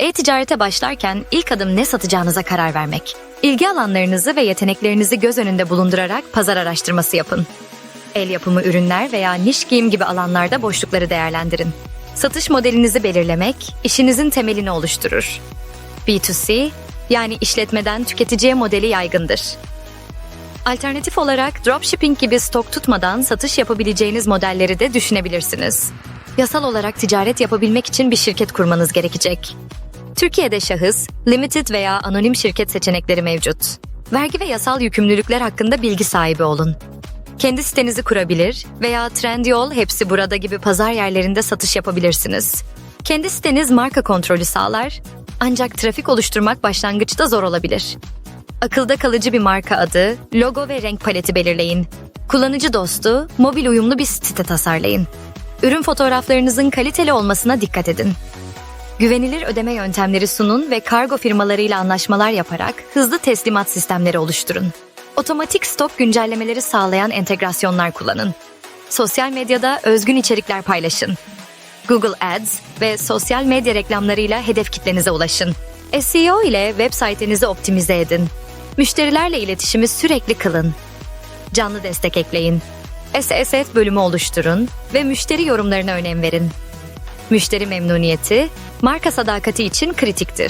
E-ticarete başlarken ilk adım ne satacağınıza karar vermek. İlgi alanlarınızı ve yeteneklerinizi göz önünde bulundurarak pazar araştırması yapın. El yapımı ürünler veya niş giyim gibi alanlarda boşlukları değerlendirin. Satış modelinizi belirlemek, işinizin temelini oluşturur. B2C, yani işletmeden tüketiciye modeli yaygındır. Alternatif olarak dropshipping gibi stok tutmadan satış yapabileceğiniz modelleri de düşünebilirsiniz. Yasal olarak ticaret yapabilmek için bir şirket kurmanız gerekecek. Türkiye'de şahıs, limited veya anonim şirket seçenekleri mevcut. Vergi ve yasal yükümlülükler hakkında bilgi sahibi olun. Kendi sitenizi kurabilir veya Trendyol hepsi burada gibi pazar yerlerinde satış yapabilirsiniz. Kendi siteniz marka kontrolü sağlar ancak trafik oluşturmak başlangıçta zor olabilir. Akılda kalıcı bir marka adı, logo ve renk paleti belirleyin. Kullanıcı dostu, mobil uyumlu bir site tasarlayın. Ürün fotoğraflarınızın kaliteli olmasına dikkat edin. Güvenilir ödeme yöntemleri sunun ve kargo firmalarıyla anlaşmalar yaparak hızlı teslimat sistemleri oluşturun. Otomatik stok güncellemeleri sağlayan entegrasyonlar kullanın. Sosyal medyada özgün içerikler paylaşın. Google Ads ve sosyal medya reklamlarıyla hedef kitlenize ulaşın. SEO ile web saytenizi optimize edin. Müşterilerle iletişimi sürekli kılın. Canlı destek ekleyin. SSF bölümü oluşturun ve müşteri yorumlarına önem verin. Müşteri memnuniyeti, marka sadakati için kritiktir.